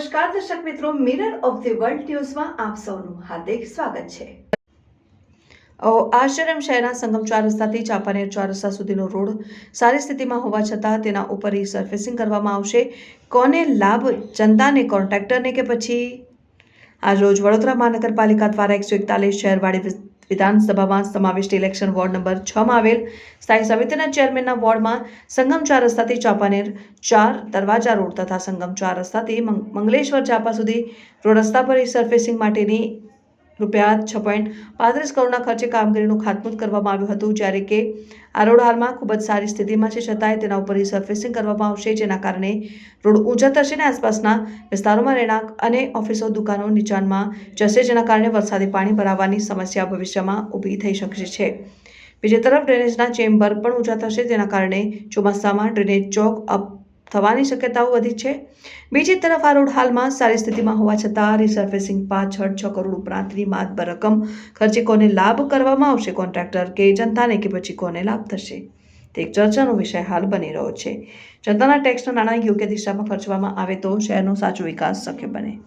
નમસ્કાર, દર્શક મિત્રો મિરર ઓફ ધી વર્લ્ડ ન્યૂઝમાં આપ સૌનું હાર્દિક સ્વાગત છે. આશ્રમ શહેરના સંગમ ચાર રસ્તાથી ચાંપાનેર ચાર રસ્તા સુધીનો રોડ સારી સ્થિતિમાં હોવા છતાં તેના ઉપર સર્ફેસિંગ કરવામાં આવશે. કોને લાભ? જનતાને, કોન્ટ્રાક્ટરને કે પછી? આજરોજ વડોદરા મહાનગરપાલિકા દ્વારા એકસો એકતાલીસ શહેરવાડી વિ- વિધાનસભામાં સમાવિષ્ટ ઇલેક્શન વોર્ડ નંબર છમાં આવેલ સ્થાયી સમિતિના ચેરમેનના વોર્ડમાં સંગમ ચાર રસ્તાથી ચાંપાનેર ચાર, દરવાજા રોડ તથા સંગમ ચાર રસ્તાથી મંગલેશ્વર ચાપા સુધી રોડ રસ્તા પર સરફેસિંગ માટેની રૂપિયા છ પોઈન્ટ પાંત્રીસ કરોડના ખર્ચે કામગીરીનું ખાતમુહૂર્ત કરવામાં આવ્યું હતું, જ્યારે કે આ રોડ હાલમાં ખૂબ જ સારી સ્થિતિમાં છે, છતાંય તેના ઉપર સર્ફેસિંગ કરવામાં આવશે, જેના કારણે રોડ ઊંચા થશે અને આસપાસના વિસ્તારોમાં રહેણાંક અને ઓફિસો, દુકાનો નીચાણમાં જશે, જેના કારણે વરસાદી પાણી ભરાવાની સમસ્યા ભવિષ્યમાં ઊભી થઈ શકે છે. બીજી તરફ ડ્રેનેજના ચેમ્બર પણ ઊંચા થશે, જેના કારણે ચોમાસામાં ડ્રેનેજ ચોક અપ થવાની શક્યતાઓ વધી છે. બીજી તરફ આ રોડ હાલમાં સારી સ્થિતિમાં હોવા છતાં રિસર્ફેસિંગ પાછળ છ કરોડ ઉપરાંતની માતબર રકમ ખર્ચે કોને લાભ કરવામાં આવશે? કોન્ટ્રાક્ટર કે જનતાને કે પછી કોને લાભ થશે? તે એક ચર્ચાનો વિષય હાલ બની રહ્યો છે. જનતાના ટેક્સના નાણાં યોગ્ય દિશામાં ખર્ચવામાં આવે તો શહેરનો સાચો વિકાસ શક્ય બને.